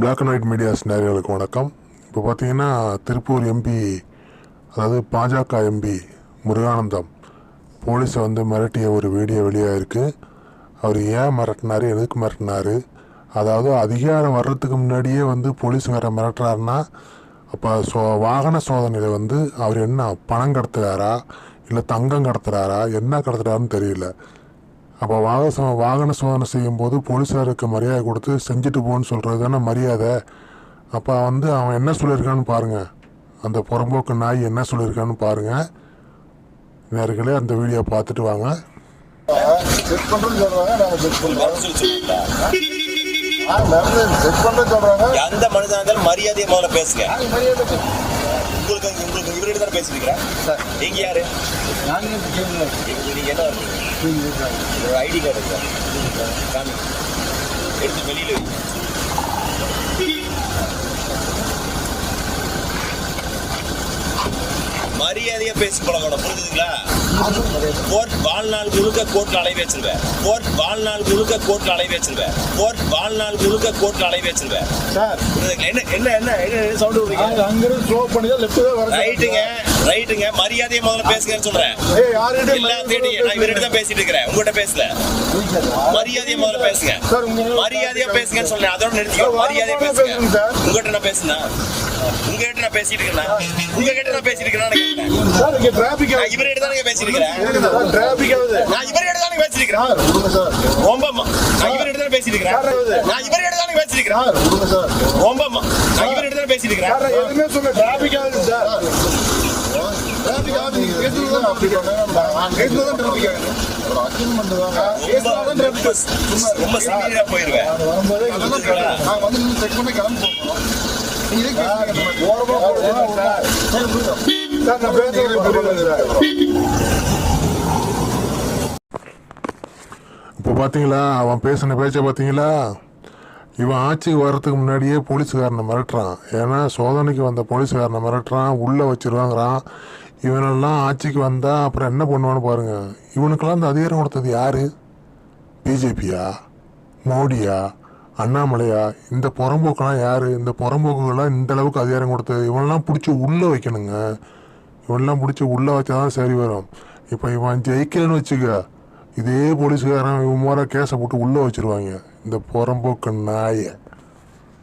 Black and white medias நேயர்களுக்கு வணக்கம். இப்போ பார்த்தீங்கன்னா திருப்பூர் எம்பி அதாவது பாஜக எம்பி முருகானந்தம் போலீஸை வந்து மிரட்டிய ஒரு வீடியோ வெளியாகிருக்கு அவர் ஏன் மிரட்டினார்? எதுக்கு மிரட்டினார்? அதாவது அதிகாரம் வர்றதுக்கு முன்னாடியே வந்து போலீஸுக்கார மிரட்டுறாருன்னா அப்போ சோ வாகன சோதனையில் வந்து அவர் என்ன பணம் கடத்துறாரா? இல்லை தங்கம் கடத்துறாரா? என்ன கடத்துறாருன்னு தெரியல. அப்போ வாக சோ வாகன சோதனை செய்யும்போது போலீஸாருக்கு மரியாதை கொடுத்து செஞ்சுட்டு போன்னு சொல்கிறது தானே மரியாதை. அப்போ வந்து அவன் என்ன சொல்லியிருக்கான்னு பாருங்கள் அந்த புறம்போக்கு நாய் என்ன சொல்லியிருக்கான்னு பாருங்கள் நேர்களே அந்த வீடியோ பார்த்துட்டு வாங்க. செக் பண்றேன்னு சொல்றாங்க நாங்க செக் பண்றோம் எந்த மனிதனாக இருந்தாலும் மரியாதையை முதல்ல பேசுங்க. மரியாதை உங்களுக்கு உங்களுக்கு இவர்கிட்ட தானே பேசிட்டு இருக்கிறேன் சார். நீங்க யாரு? நாங்க இந்த கேள்வி நீங்க நீங்க என்ன? ஒரு ஐடி கார்டு இருக்கா. காமி எடுத்து வெளியில வை மரியாதையா பேசி பழகணும். புரிஞ்சுதுங்களா? கோர்ட் வாழ்நாள் முழுக்க கோர்ட்ல அலைய வச்சிருவேன். கோர்ட் வாழ்நாள் முழுக்க கோர்ட்ல அலைய வச்சிருவேன். கோர்ட் வாழ்நாள் முழுக்க கோர்ட்ல அலைய வச்சிருவேன். சார்? என்ன என்ன என்ன என்ன சவுண்ட் விடுறீங்க? அங்கிருந்து ஸ்லோ பண்ணி தான் லெஃப்ட் தான் வர ரைட்டுங்க ரைட்டுங்க மரியாதையை முதல்ல பேசுங்கன்னு சொல்றேன். ஏய் யார்கிட்ட எல்லாத்தையும் நான் இவர்கிட்ட தான் பேசிட்டு இருக்கிறேன். உங்ககிட்ட பேசல. மரியாதையை முதல்ல பேசுங்க. மரியாதையா பேசுங்கன்னு சொல்றேன். அதோட நிறுத்திக்கோ. மரியாதையா பேசுங்க. உங்ககிட்ட நான் பேசுனா? உங்ககிட்ட நான் பேசிட்டு இருக்கேன் உங்ககிட்ட நான் பேசிட்டு இருக்கேன் சார் இங்க டிராபிக் நான் இவர்கிட்ட தானே பேசிட்டு இருக்கிறேன் நான் இவர்கிட்ட தானே பேசிட்டு இருக்கிறேன் ரொம்ப நான் இவர்கிட்ட தானே பேசிட்டு இருக்கிறேன் நான் இவர்கிட்ட தானே பேசிட்டு இருக்கிறேன் ரொம்ப நான் இவர்கிட்ட தானே பேசிட்டு சார் இருக்கிறேன் எதுவுமே சொல்ல டிராபிக் ஆகுது சார். டிராபிக் ஆகுது. தான் அப்படி பண்ணேன் பேசுறது தான் டிராபிக் ஆகுது. ரொம்ப சிம்பிளா போயிருவேன். நான் வரும்போதே நான் வந்து செக் பண்ணி கிளம்பி போகணும். இப்போ பார்த்தீங்களா அவன் பேசின பேச்சை பார்த்தீங்களா? இவன் ஆட்சிக்கு வர்றதுக்கு முன்னாடியே போலீஸுக்காரனை மிரட்டுறான். ஏன்னா சோதனைக்கு வந்த போலீஸுக்காரனை மிரட்டுறான் உள்ளே வச்சிருவாங்கிறான். இவனெல்லாம் ஆட்சிக்கு வந்தால் அப்புறம் என்ன பண்ணுவான்னு பாருங்கள் இவனுக்கெல்லாம் இந்த அதிகாரம் கொடுத்தது யார்? பிஜேபியா? மோடியா? அண்ணாமலையா? இந்த புறம்போக்கெல்லாம் யார்? இந்த புறம்போக்குகள்லாம் இந்த அளவுக்கு அதிகாரம் கொடுத்தது. இவனெல்லாம் பிடிச்சி உள்ளே வைக்கணுங்க. இவனெல்லாம் பிடிச்சி உள்ளே வச்சா தான் சரி வரும். இப்போ இவன் ஜெயிக்கலன்னு வச்சுக்க இதே போலீஸ்காரன் இவன் முறை கேஸை போட்டு உள்ளே வச்சிருவாங்க. இந்த புறம்போக்கு நாயை.